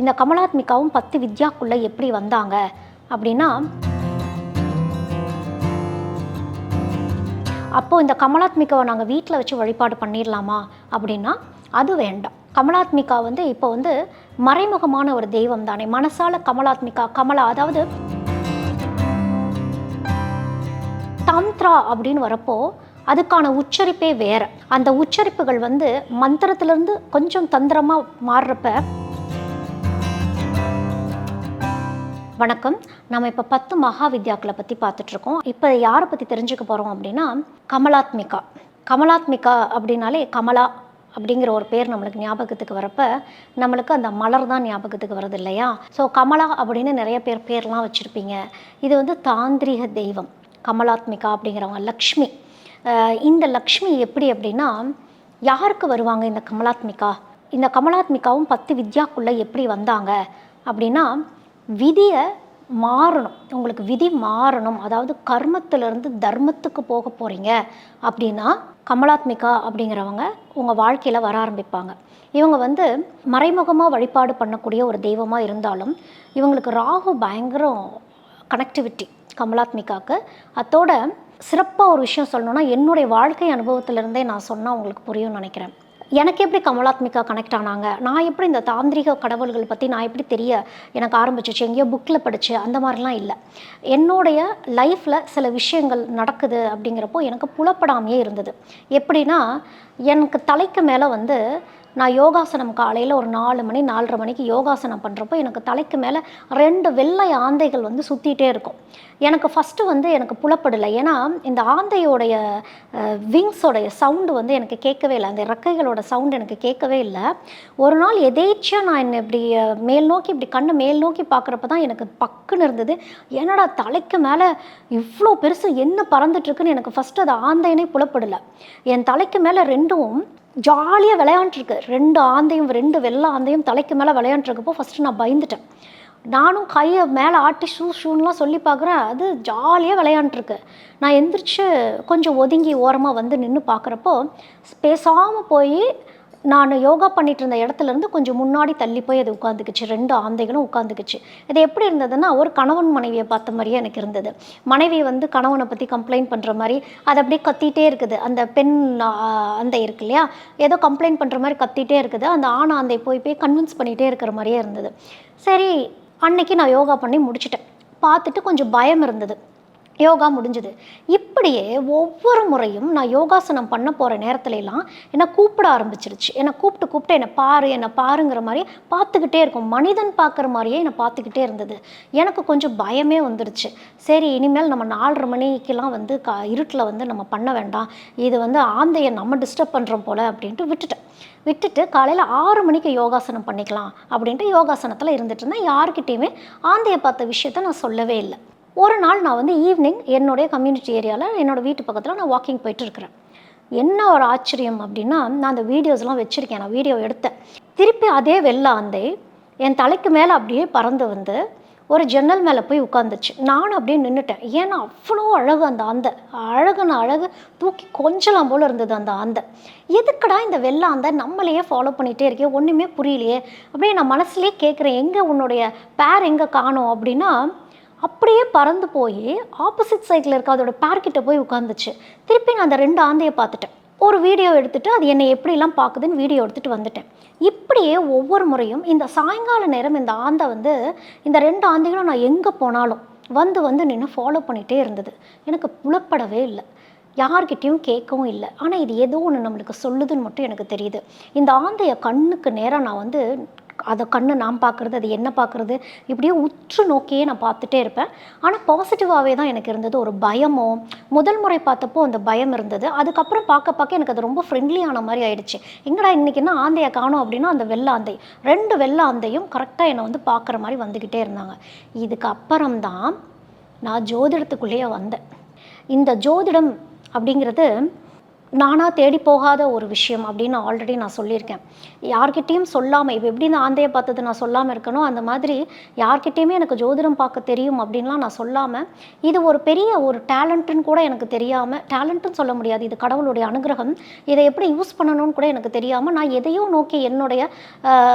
இந்த கமலாத்மிகாவும் பத்து வித்யாக்குள்ளே எப்படி வந்தாங்க அப்படின்னா அப்போது இந்த கமலாத்மிகாவை நாங்கள் வீட்டில் வச்சு வழிபாடு பண்ணிடலாமா அப்படின்னா அது வேண்டாம். கமலாத்மிகா வந்து இப்போ வந்து மறைமுகமான ஒரு தெய்வம் தானே. மனசால கமலாத்மிகா கமலா அதாவது தந்த்ரா அப்படின்னு வரப்போ அதுக்கான உச்சரிப்பே வேற. அந்த உச்சரிப்புகள் வந்து மந்திரத்திலிருந்து கொஞ்சம் தந்திரமாக மாறுறப்ப வணக்கம். நம்ம இப்போ பத்து மகா வித்யாக்களை பற்றி பார்த்துட்ருக்கோம். இப்போ யாரை பற்றி தெரிஞ்சுக்க போகிறோம் அப்படின்னா கமலாத்மிகா. கமலாத்மிகா அப்படின்னாலே கமலா அப்படிங்கிற ஒரு பேர் நம்மளுக்கு ஞாபகத்துக்கு வரப்ப நம்மளுக்கு அந்த மலர் தான் ஞாபகத்துக்கு வருது இல்லையா? ஸோ கமலா அப்படின்னு நிறைய பேர் பேர்லாம் வச்சுருப்பீங்க. இது வந்து தாந்திரிக தெய்வம். கமலாத்மிகா அப்படிங்கிறவங்க லக்ஷ்மி. இந்த லக்ஷ்மி எப்படி அப்படின்னா யாருக்கு வருவாங்க இந்த கமலாத்மிகா? இந்த கமலாத்மிகாவும் பத்து வித்யாக்குள்ளே எப்படி வந்தாங்க அப்படின்னா விதியை மாறணும். உங்களுக்கு விதி மாறணும். அதாவது கர்மத்திலிருந்து தர்மத்துக்கு போக போகிறீங்க அப்படின்னா கமலாத்மிகா அப்படிங்கிறவங்க உங்கள் வாழ்க்கையில் வர ஆரம்பிப்பாங்க. இவங்க வந்து மறைமுகமாக வழிபாடு பண்ணக்கூடிய ஒரு தெய்வமாக இருந்தாலும் இவங்களுக்கு ராகு பயங்கரம் கனெக்டிவிட்டி கமலாத்மிகாவுக்கு அதோட சிறப்பாக ஒரு விஷயம் சொல்லணும்னா என்னுடைய வாழ்க்கை அனுபவத்திலிருந்தே நான் சொன்னால் உங்களுக்கு புரியும்னு நினைக்கிறேன். எனக்கு எப்படி கமலாத்மிகா கனெக்ட் ஆனாங்க? நான் எப்படி இந்த தாந்திரிக கடவுள்கள் பற்றி நான் எப்படி தெரிய எனக்கு ஆரம்பிச்சிச்சு? எங்கேயோ புக்கில் படித்து அந்த மாதிரிலாம் இல்லை. என்னுடைய லைஃப்பில் சில விஷயங்கள் நடக்குது அப்படிங்கிறப்போ எனக்கு புலப்படாமையே இருந்தது. எப்படின்னா எனக்கு தலைக்கு மேலே வந்து நான் யோகாசனம் காலையில் ஒரு நாலு மணி நாலரை மணிக்கு யோகாசனம் பண்ணுறப்போ எனக்கு தலைக்கு மேலே ரெண்டு வெள்ளை ஆந்தைகள் வந்து சுற்றிட்டே இருக்கும். எனக்கு ஃபஸ்ட்டு வந்து எனக்கு புலப்படலை. ஏன்னா இந்த ஆந்தையோடைய விங்ஸோடைய சவுண்டு வந்து எனக்கு கேட்கவே இல்லை. அந்த ரெக்கைகளோட சவுண்டு எனக்கு கேட்கவே இல்லை. ஒரு நாள் எதேச்சியாக நான் என்ன இப்படி மேல் நோக்கி இப்படி கண்ணை மேல் நோக்கி பார்க்குறப்ப தான் எனக்கு பக்குன்னு இருந்தது. என்னடா தலைக்கு மேலே இவ்வளோ பெருசு என்ன பறந்துட்டுருக்குன்னு எனக்கு ஃபஸ்ட்டு அது ஆந்தைனே புலப்படலை. என் தலைக்கு மேலே ரெண்டும் ஜாலியாக விளையாண்டுருக்கு. ரெண்டு ஆந்தையும் ரெண்டு வெள்ளை ஆந்தையும் தலைக்கு மேலே விளையாண்டுருக்கப்போ ஃபஸ்ட்டு நான் பயந்துட்டேன். நானும் கையை மேலே ஆட்டி ஷூ ஷூன்லாம் சொல்லி பார்க்குறேன். அது ஜாலியாக விளையாண்டுருக்கு. நான் எந்திரிச்சு கொஞ்சம் ஒதுங்கி ஓரமாக வந்து நின்று பார்க்குறப்போ பேசாமல் போய் நான் யோகா பண்ணிட்டு இருந்த இடத்துல இருந்து கொஞ்சம் முன்னாடி தள்ளி போய் அது உட்காந்துக்குச்சு ரெண்டு ஆந்தைகளும் உட்காந்துக்குச்சு இது எப்படி இருந்ததுன்னா ஒரு கணவன் மனைவியை பார்த்த மாதிரியே எனக்கு இருந்தது. மனைவி வந்து கணவனை பற்றி கம்ப்ளைண்ட் பண்ணுற மாதிரி அது அப்படியே கத்திட்டே இருக்குது. அந்த பெண் அந்த ஆந்தை இருக்கு இல்லையா? ஏதோ கம்ப்ளைண்ட் பண்ணுற மாதிரி கத்திட்டே இருக்குது. அந்த ஆண் ஆந்தை போய் போய் கன்வின்ஸ் பண்ணிகிட்டே இருக்கிற மாதிரியே இருந்தது. சரி அன்னைக்கு நான் யோகா பண்ணி முடிச்சிட்டேன். பார்த்துட்டு கொஞ்சம் பயம் இருந்தது. யோகா முடிஞ்சது. இப்படியே ஒவ்வொரு முறையும் நான் யோகாசனம் பண்ண போகிற நேரத்துலலாம் என்னை கூப்பிட ஆரம்பிச்சிருச்சு. என்னை கூப்பிட்டு கூப்பிட்டு என்னை பாரு என்னை பாருங்கிற மாதிரி பார்த்துக்கிட்டே இருக்கும். மனிதன் பார்க்குற மாதிரியே என்னை பார்த்துக்கிட்டே இருந்தது. எனக்கு கொஞ்சம் பயமே வந்துருச்சு. சரி இனிமேல் நம்ம நாலரை மணிக்கெல்லாம் வந்து கா இருட்டில் வந்து நம்ம பண்ண வேண்டாம். இது வந்து ஆந்தையை நம்ம டிஸ்டர்ப் பண்ணுறோம் போல் அப்படின்ட்டு விட்டுட்டேன். விட்டுட்டு காலையில் ஆறு மணிக்கு யோகாசனம் பண்ணிக்கலாம் அப்படின்ட்டு யோகாசனத்தில் இருந்துட்டு இருந்தேன். யாருக்கிட்டேயுமே ஆந்தையை பார்த்த விஷயத்த நான் சொல்லவே இல்லை. ஒரு நாள் நான் வந்து ஈவினிங் என்னுடைய கம்யூனிட்டி ஏரியாவில் என்னோட வீட்டு பக்கத்தில் நான் வாக்கிங் போயிட்டுருக்குறேன். என்ன ஒரு ஆச்சரியம் அப்படின்னா நான் அந்த வீடியோஸ்லாம் வச்சுருக்கேன். நான் வீடியோ எடுத்தேன். திருப்பி அதே வெள்ளை என் தலைக்கு மேலே அப்படியே பறந்து வந்து ஒரு ஜன்னல் மேலே போய் உட்காந்துச்சு நானும் அப்படியே நின்றுட்டேன் ஏன்னா அவ்வளோ அழகு அந்த ஆந்தை. அழகுன அழகு தூக்கி கொஞ்சலாம் போல் இருந்தது அந்த ஆந்தை. எதுக்கடா இந்த வெள்ளை ஆந்தை நம்மளையே ஃபாலோ பண்ணிகிட்டே இருக்கே? ஒன்றுமே புரியலையே. அப்படியே நான் மனசுலேயே கேட்குறேன் எங்கே உன்னுடைய பேர் எங்கே காணோம் அப்படின்னா அப்படியே பறந்து போய் ஆப்போசிட் சைடில் இருக்க அதோட பேர்கிட்ட போய் உட்காந்துச்சு திருப்பி நான் அந்த ரெண்டு ஆந்தையை பார்த்துட்டேன். ஒரு வீடியோ எடுத்துட்டு அது என்னை எப்படிலாம் பார்க்குதுன்னு வீடியோ எடுத்துட்டு வந்துட்டேன். இப்படியே ஒவ்வொரு முறையும் இந்த சாயங்கால நேரம் இந்த ஆந்தை வந்து இந்த ரெண்டு ஆந்தைகளும் நான் எங்கே போனாலும் வந்து வந்து நின்று ஃபாலோ பண்ணிகிட்டே இருந்தது. எனக்கு புலப்படவே இல்லை. யார்கிட்டையும் கேட்கவும் இல்லை. ஆனால் இது ஏதோ ஒன்று நம்மளுக்கு சொல்லுதுன்னு மட்டும் எனக்கு தெரியுது. இந்த ஆந்தைய கண்ணுக்கு நேராக நான் வந்து அதை கண்ணு நான் பார்க்குறது அது என்ன பார்க்குறது இப்படியே உற்று நோக்கியே நான் பார்த்துட்டே இருப்பேன். ஆனால் பாசிட்டிவாகவே தான் எனக்கு இருந்தது. ஒரு பயமோ முதல் முறை பார்த்தப்போ அந்த பயம் இருந்தது. அதுக்கப்புறம் பார்க்க பார்க்க எனக்கு அது ரொம்ப ஃப்ரெண்ட்லியான மாதிரி ஆயிடுச்சு. எங்கடா இன்றைக்கி என்ன ஆந்தையை காணும் அப்படின்னா அந்த வெள்ளாந்தை ரெண்டு வெள்ளாந்தையும் கரெக்டாக என்னை வந்து பார்க்குற மாதிரி வந்துக்கிட்டே இருந்தாங்க. இதுக்கு அப்புறம்தான் நான் ஜோதிடத்துக்குள்ளேயே வந்தேன். இந்த ஜோதிடம் அப்படிங்கிறது நானாக தேடி போகாத ஒரு விஷயம் அப்படின்னு ஆல்ரெடி நான் சொல்லியிருக்கேன். யார்கிட்டேயும் சொல்லாமல் இப்போ எப்படி இந்த ஆந்தையை பார்த்தது நான் சொல்லாமல் இருக்கணும் அந்த மாதிரி யார்கிட்டேயுமே எனக்கு ஜோதிடம் பார்க்க தெரியும் அப்படின்லாம் நான் சொல்லாமல் இது ஒரு பெரிய ஒரு டேலண்ட்டுன்னு கூட எனக்கு தெரியாமல் டேலண்ட்டுன்னு சொல்ல முடியாது இது கடவுளுடைய அனுகிரகம் இதை எப்படி யூஸ் பண்ணணும்னு கூட எனக்கு தெரியாமல் நான் எதையோ நோக்கி என்னுடைய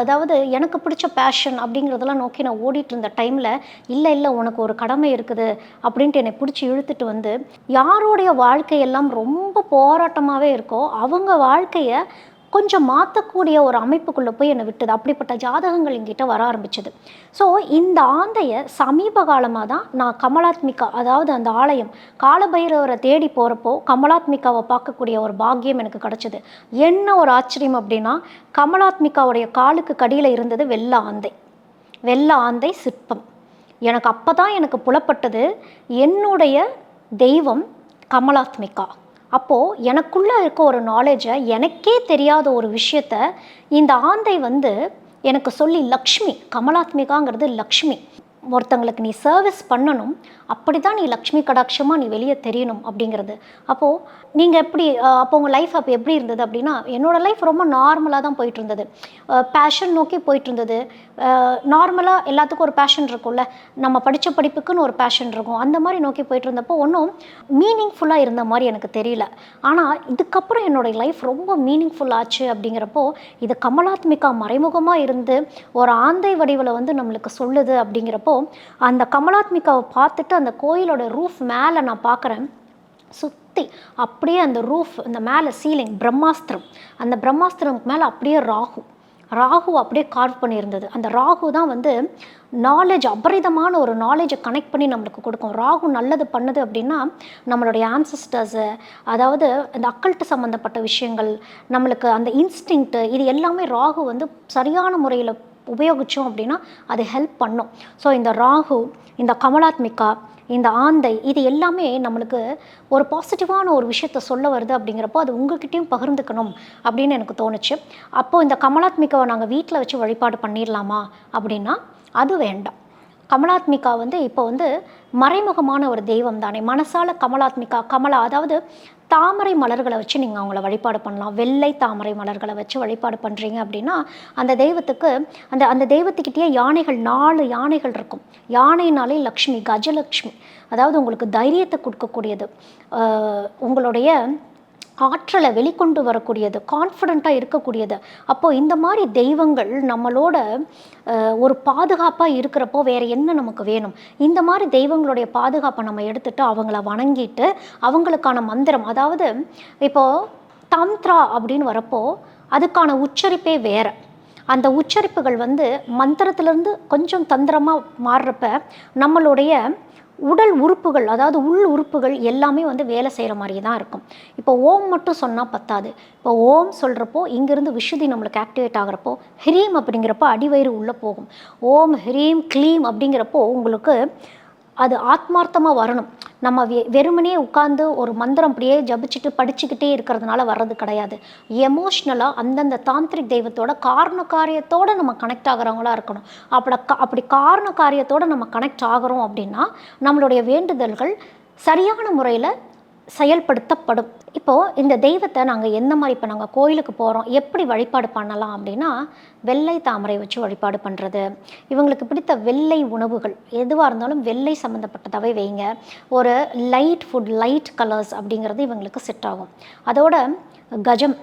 அதாவது எனக்கு பிடிச்ச பேஷன் அப்படிங்கிறதெல்லாம் நோக்கி நான் ஓடிட்டு இருந்த டைமில் இல்லை இல்லை உனக்கு ஒரு கடமை இருக்குது அப்படின்ட்டு என்னை பிடிச்சி இழுத்துட்டு வந்து யாருடைய வாழ்க்கையெல்லாம் ரொம்ப போராட்டம் போராட்டமாகவே இருக்கோ அவங்க வாழ்க்கையை கொஞ்சம் மாற்றக்கூடிய ஒரு அமைப்புக்குள்ளே போய் என்னை விட்டது. அப்படிப்பட்ட ஜாதகங்கள் என்கிட்ட வர ஆரம்பிச்சது. ஸோ இந்த ஆந்தையை சமீப காலமாக தான் நான் கமலாத்மிகா அதாவது அந்த ஆலயம் காலபைரவரை தேடி போகிறப்போ கமலாத்மிகாவை பார்க்கக்கூடிய ஒரு பாக்கியம் எனக்கு கிடச்சிது. என்ன ஒரு ஆச்சரியம் அப்படின்னா கமலாத்மிகாவுடைய காலுக்கு கடியில் இருந்தது வெள்ள ஆந்தை. வெள்ள ஆந்தை சிற்பம். எனக்கு அப்போ தான் எனக்கு புலப்பட்டது என்னுடைய தெய்வம் கமலாத்மிகா. அப்போது எனக்குள்ளே இருக்க ஒரு நாலேஜை எனக்கே தெரியாத ஒரு விஷயத்த இந்த ஆந்தை வந்து எனக்கு சொல்லி லக்ஷ்மி கமலாத்மிகாங்கிறது லக்ஷ்மி. ஒருத்தங்களுக்கு நீ சர்வீஸ் பண்ணணும். அப்படி தான் நீ லக்ஷ்மி கடாட்சமாக நீ வெளியே தெரியணும் அப்படிங்கிறது. அப்போது நீங்கள் எப்படி அப்போ உங்கள் லைஃப் அப்போ எப்படி இருந்தது அப்படின்னா என்னோடய லைஃப் ரொம்ப நார்மலாக தான் போயிட்டு இருந்தது. பேஷன் நோக்கி போயிட்டு இருந்தது. நார்மலாக எல்லாத்துக்கும் ஒரு பேஷன் இருக்கும்ல. நம்ம படித்த படிப்புக்குன்னு ஒரு பேஷன் இருக்கும். அந்த மாதிரி நோக்கி போயிட்டு இருந்தப்போ ஒன்றும் மீனிங்ஃபுல்லாக இருந்த மாதிரி எனக்கு தெரியல. ஆனால் இதுக்கப்புறம் என்னோடய லைஃப் ரொம்ப மீனிங்ஃபுல் ஆச்சு அப்படிங்கிறப்போ இது கமலாத்மிகா மறைமுகமாக இருந்து ஒரு ஆந்தை வடிவில் வந்து நம்மளுக்கு சொல்லுது அப்படிங்கிறப்போ அந்த கமலாத்மிகாவை பார்த்துட்டு அந்த கோயிலோட ரூஃப் மேலே நான் பார்க்குறேன் சுற்றி அப்படியே அந்த ரூஃப் அந்த மேலே சீலிங் பிரம்மாஸ்திரம். அந்த பிரம்மாஸ்திரமுக்கு மேலே அப்படியே ராகு. ராகு அப்படியே கார்வ் பண்ணியிருந்தது. அந்த ராகு தான் வந்து நாலேஜ் அபரிதமான ஒரு நாலேஜை கனெக்ட் பண்ணி நம்மளுக்கு கொடுக்கும். ராகு நல்லது பண்ணுது அப்படின்னா நம்மளுடைய ஆன்சிஸ்டர்ஸு அதாவது இந்த அக்கல்ட்டு சம்மந்தப்பட்ட விஷயங்கள் நம்மளுக்கு அந்த இன்ஸ்டிங்க்ட்டு இது எல்லாமே ராகு வந்து சரியான முறையில் உபயோகித்தோம் அப்படின்னா அது ஹெல்ப் பண்ணும். ஸோ இந்த ராகு இந்த கமலாத்மிகா இந்த ஆந்தை இது எல்லாமே நம்மளுக்கு ஒரு பாசிட்டிவான ஒரு விஷயத்த சொல்ல வருது அப்படிங்கிறப்போ அது உங்ககிட்டயும் பகிர்ந்துக்கணும் அப்படின்னு எனக்கு தோணுச்சு. அப்போது இந்த கமலாத்மிகாவை நாங்கள் வீட்டில் வச்சு வழிபாடு பண்ணிடலாமா அப்படின்னா அது வேண்டாம். கமலாத்மிகா வந்து இப்போ வந்து மறைமுகமான ஒரு தெய்வம் தானே மனசால கமலாத்மிகா கமலா அதாவது தாமரை மலர்களை வச்சு நீங்கள் அவங்கள வழிபாடு பண்ணலாம். வெள்ளை தாமரை மலர்களை வச்சு வழிபாடு பண்ணுறீங்க அப்படின்னா அந்த தெய்வத்துக்கு அந்த அந்த தெய்வத்துக்கிட்டேயே யானைகள் நாலு யானைகள் இருக்கும். யானைனாலே லக்ஷ்மி கஜலக்ஷ்மி. அதாவது உங்களுக்கு தைரியத்தை கொடுக்கக்கூடியது. உங்களுடைய ஆற்றலை வெளிக்கொண்டு வரக்கூடியது கான்ஃபிடண்ட்டாக இருக்கக்கூடியது. அப்போது இந்த மாதிரி தெய்வங்கள் நம்மளோட ஒரு பாதுகாப்பாக இருக்கிறப்போ வேறு என்ன நமக்கு வேணும்? இந்த மாதிரி தெய்வங்களுடைய பாதுகாப்பை நம்ம எடுத்துகிட்டு அவங்கள வணங்கிட்டு அவங்களுக்கான மந்திரம் அதாவது இப்போது தந்த்ரா அப்படின்னு வரப்போ அதுக்கான உச்சரிப்பே வேறு. அந்த உச்சரிப்புகள் வந்து மந்திரத்திலேருந்து கொஞ்சம் தந்திரமாக மாறுறப்ப நம்மளுடைய உடல் உறுப்புகள் அதாவது உள் உறுப்புகள் எல்லாமே வந்து வேலை செய்கிற மாதிரியே தான் இருக்கும். இப்போ ஓம் மட்டும் சொன்னால் பத்தாது. இப்போ ஓம் சொல்கிறப்போ இங்கேருந்து விஷுதி நம்மளுக்கு ஆக்டிவேட் ஆகிறப்போ ஹ்ரீம் அப்படிங்கிறப்போ அடிவயிறு உள்ளே போகும். ஓம் ஹ்ரீம் க்ளீம் அப்படிங்கிறப்போ உங்களுக்கு அது ஆத்மார்த்தமாக வரணும். நம்ம வெ- வெறுமனே உட்காந்து ஒரு மந்திரம் அப்படியே ஜபிச்சுட்டு படிச்சுக்கிட்டே இருக்கிறதுனால வர்றது கிடையாது. எமோஷ்னலாக அந்தந்த தாந்திரிக் தெய்வத்தோட காரண காரியத்தோடு நம்ம கனெக்ட் ஆகிறவங்களா இருக்கணும். அப்படி அப்படி காரண காரியத்தோட நம்ம கனெக்ட் ஆகிறோம் அப்படின்னா நம்மளுடைய வேண்டுதல்கள் சரியான முறையில் செயல்படுத்தப்படும். இப்போது இந்த தெய்வத்தை நாங்கள் எந்த மாதிரி இப்போ நாங்கள் கோயிலுக்கு போகிறோம் எப்படி வழிபாடு பண்ணலாம் அப்படின்னா வெள்ளை தாமரை வச்சு வழிபாடு பண்ணுறது இவங்களுக்கு பிடித்த வெள்ளை உணவுகள் எதுவாக இருந்தாலும் வெள்ளை சம்மந்தப்பட்டதாகவே வைங்க. ஒரு லைட் ஃபுட் லைட் கலர்ஸ் அப்படிங்கிறது இவங்களுக்கு செட் ஆகும். அதோட கஜம்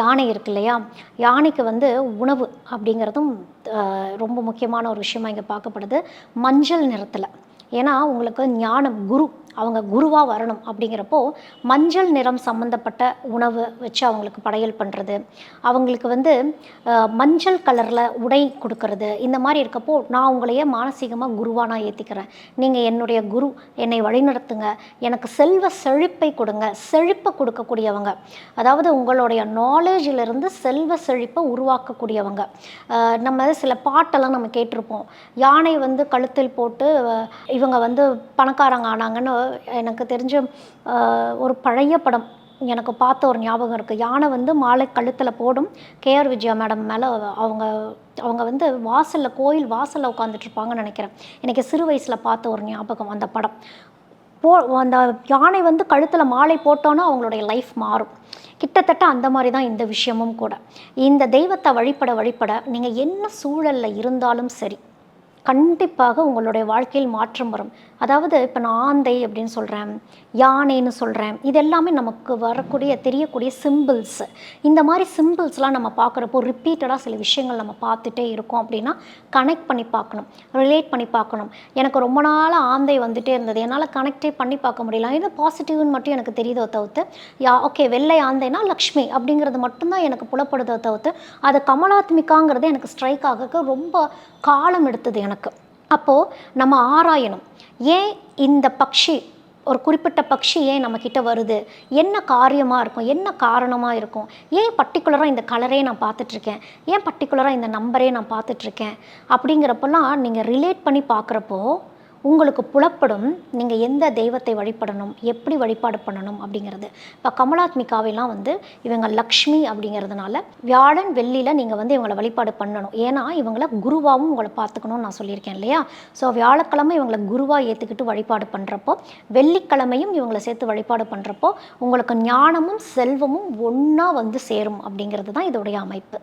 யானை இருக்கு இல்லையா? யானைக்கு வந்து உணவு அப்படிங்கிறதும் ரொம்ப முக்கியமான ஒரு விஷயமா இங்கே பார்க்கப்படுது. மஞ்சள் நிறத்தில். ஏன்னா உங்களுக்கு ஞானம் குரு அவங்க குருவாக வரணும் அப்படிங்கிறப்போ மஞ்சள் நிறம் சம்மந்தப்பட்ட உணவு வச்சு அவங்களுக்கு படையல் பண்ணுறது அவங்களுக்கு வந்து மஞ்சள் கலரில் உடை கொடுக்கறது. இந்த மாதிரி இருக்கப்போ நான் உங்களையே மானசீகமாக குருவாக நான் ஏற்றிக்கிறேன் நீங்கள் என்னுடைய குரு என்னை வழிநடத்துங்க. எனக்கு செல்வ செழிப்பை கொடுங்க. செழிப்பை கொடுக்கக்கூடியவங்க. அதாவது உங்களுடைய நாலேஜிலிருந்து செல்வ செழிப்பை உருவாக்கக்கூடியவங்க. நம்ம சில பாட்டெல்லாம் நம்ம கேட்டிருப்போம். யானை வந்து கழுத்தில் போட்டு இவங்க வந்து பணக்காரங்க ஆனாங்கன்னு எனக்கு தெரிஞ்ச ஒரு பழைய படம் எனக்கு பார்த்த ஒரு ஞாபகம் இருக்குது யானை வந்து மாலை கழுத்தில் போடும். கேஆர் விஜயா மேடம் மேலே அவங்க அவங்க வந்து வாசலில் கோயில் வாசலில் உட்காந்துட்ருப்பாங்கன்னு நினைக்கிறேன். எனக்கு சிறு வயசில் பார்த்த ஒரு ஞாபகம் அந்த படம். போ அந்த யானை வந்து கழுத்தில் மாலை போட்டோன்னா அவங்களுடைய லைஃப் மாறும். கிட்டத்தட்ட அந்த மாதிரி தான் இந்த விஷயமும் கூட. இந்த தெய்வத்தை வழிபட வழிபட நீங்கள் என்ன சூழலில் இருந்தாலும் சரி கண்டிப்பாக உங்களுடைய வாழ்க்கையில் மாற்றம் வரும். அதாவது இப்போ நான் ஆந்தை அப்படின்னு சொல்கிறேன் யானைன்னு சொல்கிறேன் இது எல்லாமே நமக்கு வரக்கூடிய தெரியக்கூடிய சிம்பிள்ஸ் இந்த மாதிரி சிம்பிள்ஸ்லாம் நம்ம பார்க்குறப்போ ரிப்பீட்டடாக சில விஷயங்கள் நம்ம பார்த்துட்டே இருக்கோம் அப்படின்னா கனெக்ட் பண்ணி பார்க்கணும் ரிலேட் பண்ணி பார்க்கணும். எனக்கு ரொம்ப நாளாக ஆந்தை வந்துட்டே இருந்தது. என்னால் கனெக்டே பண்ணி பார்க்க முடியல. இது பாசிட்டிவ்னு மட்டும் எனக்கு தெரியுதோ தவிர்த்து யா ஓகே வெள்ளை ஆந்தைனா லக்ஷ்மி அப்படிங்கிறது மட்டும்தான் எனக்கு புலப்படுதோ தவிர்த்து அது கமலாத்மிகாங்கிறது எனக்கு ஸ்ட்ரைக் ஆக ரொம்ப காலம் எடுத்தது எனக்கு அப்போது நம்ம ஆராயணும். ஏன் இந்த பக்ஷி ஒரு குறிப்பிட்ட பக்ஷி ஏன் நம்மக்கிட்ட வருது? என்ன காரியமாக இருக்கும்? என்ன காரணமாக இருக்கும்? ஏன் பர்டிகுலராக இந்த கலரே நான் பார்த்துட்ருக்கேன்? ஏன் பர்டிகுலராக இந்த நம்பரே நான் பார்த்துட்ருக்கேன்? அப்படிங்கிறப்பெல்லாம் நீங்கள் ரிலேட் பண்ணி பார்க்குறப்போ உங்களுக்கு புலப்படும் நீங்கள் எந்த தெய்வத்தை வழிபடணும் எப்படி வழிபாடு பண்ணணும் அப்படிங்கிறது. இப்போ கமலாத்மிகாவெல்லாம் வந்து இவங்க லக்ஷ்மி அப்படிங்கிறதுனால வியாழன் வெள்ளியில் நீங்கள் வந்து இவங்களை வழிபாடு பண்ணணும். ஏன்னா இவங்கள குருவாகவும் உங்களை பார்த்துக்கணும்னு நான் சொல்லியிருக்கேன் இல்லையா? ஸோ வியாழக்கிழமை இவங்களை குருவாக ஏற்றுக்கிட்டு வழிபாடு பண்ணுறப்போ வெள்ளிக்கிழமையும் இவங்களை சேர்த்து வழிபாடு பண்ணுறப்போ உங்களுக்கு ஞானமும் செல்வமும் ஒன்றா வந்து சேரும் அப்படிங்கிறது தான் இதோடைய அமைப்பு.